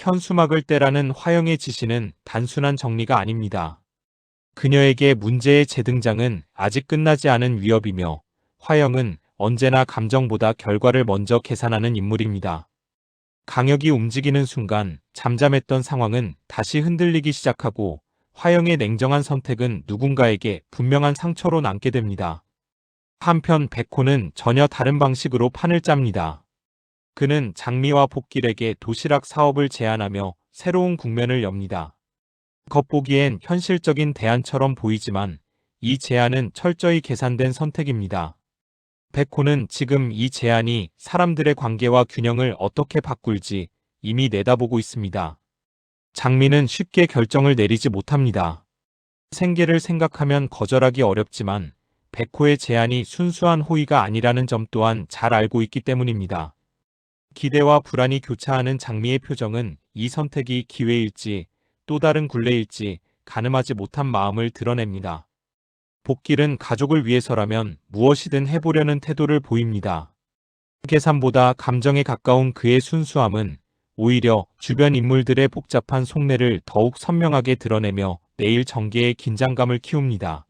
현수막을 떼라는 화영의 지시는 단순한 정리가 아닙니다. 그녀에게 문제의 재등장은 아직 끝나지 않은 위협이며 화영은 언제나 감정보다 결과를 먼저 계산하는 인물입니다. 강혁이 움직이는 순간 잠잠했던 상황은 다시 흔들리기 시작하고 화영의 냉정한 선택은 누군가에게 분명한 상처로 남게 됩니다. 한편 백호는 전혀 다른 방식으로 판을 짭니다. 그는 장미와 복길에게 도시락 사업을 제안하며 새로운 국면을 엽니다. 겉보기엔 현실적인 대안처럼 보이지만 이 제안은 철저히 계산된 선택입니다. 백호는 지금 이 제안이 사람들의 관계와 균형을 어떻게 바꿀지 이미 내다보고 있습니다. 장미는 쉽게 결정을 내리지 못합니다. 생계를 생각하면 거절하기 어렵지만 백호의 제안이 순수한 호의가 아니라는 점 또한 잘 알고 있기 때문입니다. 기대와 불안이 교차하는 장미의 표정은 이 선택이 기회일지 또 다른 굴레일지 가늠하지 못한 마음을 드러냅니다. 복길은 가족을 위해서라면 무엇이든 해보려는 태도를 보입니다. 계산보다 감정에 가까운 그의 순수함은 오히려 주변 인물들의 복잡한 속내를 더욱 선명하게 드러내며 내일 전개의 긴장감을 키웁니다.